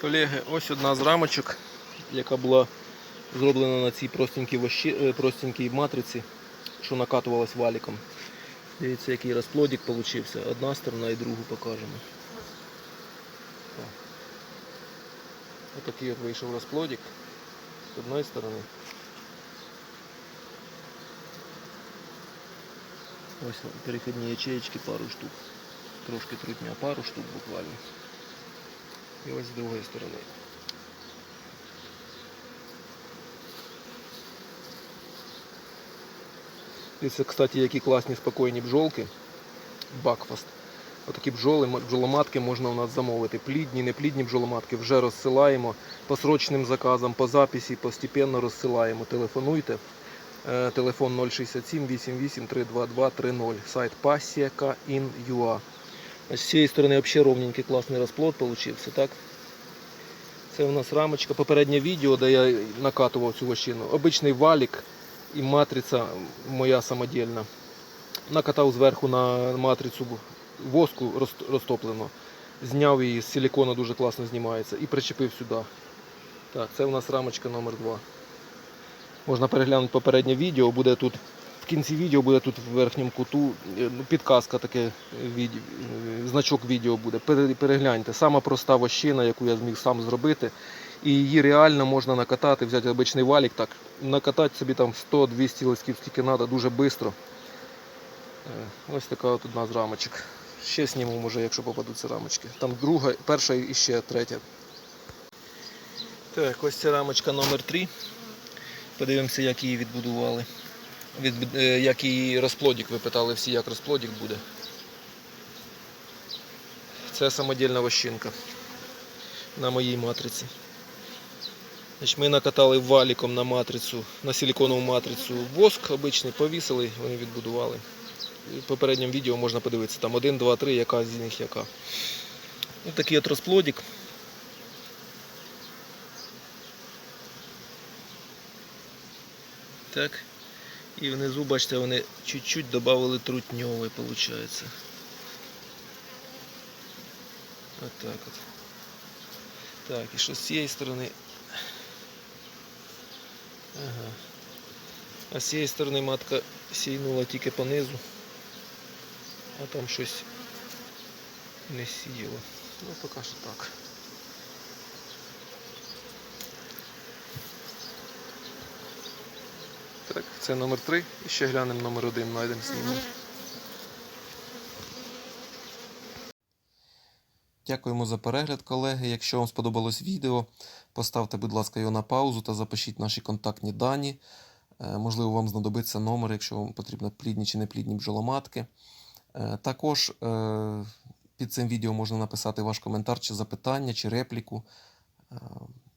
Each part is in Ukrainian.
Колеги, ось одна з рамочок, яка була зроблена на цій простенькій, вощі, е, простенькій матриці, що накатувалась валіком. Дивіться, який розплодик получився. Одна сторона і другу покажемо. Отакий от вийшов розплодик з одної сторони. Ось перехідні ячеечки пару штук. Трошки трутня, пару штук буквально. І ось з другої сторони. І це, кстати, які класні спокійні бджолки. Бакфаст. Отакі бджоли, бджоломатки можна у нас замовити. Плідні, неплідні бджоломатки вже розсилаємо по срочним заказам, по записі, постепенно розсилаємо. Телефонуйте. Е, Телефон 067 88 322 30. Сайт Passia.in.ua. Значить, з цієї сторони взагалі ровненький класний розплод получився, так? Це у нас рамочка. Попереднє відео, де я накатував цю вощину. Обичний валік і матриця моя самодільна. Накатав зверху на матрицю воску розтоплено. Зняв її з силікону дуже класно знімається і причепив сюди. Так, це у нас рамочка номер 2 Можна переглянути попереднє відео, буде тут. В кінці відео буде тут в верхньому куту е, ну, підказка, таке е, е, значок відео буде. Перегляньте. Сама проста вощина, яку я зміг сам зробити. І її реально можна накатати, взяти обичний валік, так, накатати собі там 100-200 листків, скільки треба, дуже швидко. Ось така от одна з рамочок. Ще зніму, може, якщо попадуться рамочки. Там друга, перша і ще третя. Так, ось ця рамочка номер 3 Подивимося, як її відбудували. Від, е, як її розплодик, ви питали всі, як розплодик буде. Це самодільна вощинка на моїй матриці. Значить, ми накатали валіком на матрицю, на силіконову матрицю воск обичний, повісили, вони відбудували. В попередньому відео можна подивитися, там 1, 2, 3, яка з них яка. Ось такий от розплодик. Так. І внизу, бачите, вони чуть-чуть додали трутньовий, виходить. От так от. Так, і що з цієї сторони? Ага. А з цієї сторони матка сійнула тільки по низу, а там щось не сіяло. Ну, поки що так. Так, це номер 3. І ще глянемо номер 1, знайдемо знімемо. Дякуємо за перегляд, колеги. Якщо вам сподобалось відео, поставте, будь ласка, його на паузу та запишіть наші контактні дані. Е, Можливо, вам знадобиться номер, якщо вам потрібно плідні чи неплідні бджоломатки. Е, Також е, під цим відео можна написати ваш коментар чи запитання, чи репліку.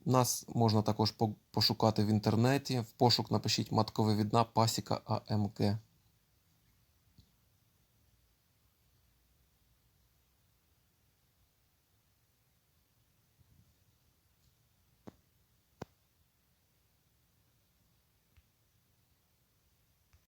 Нас можна також по- пошукати в інтернеті. В пошук напишіть маткове відна пасіка АМГ.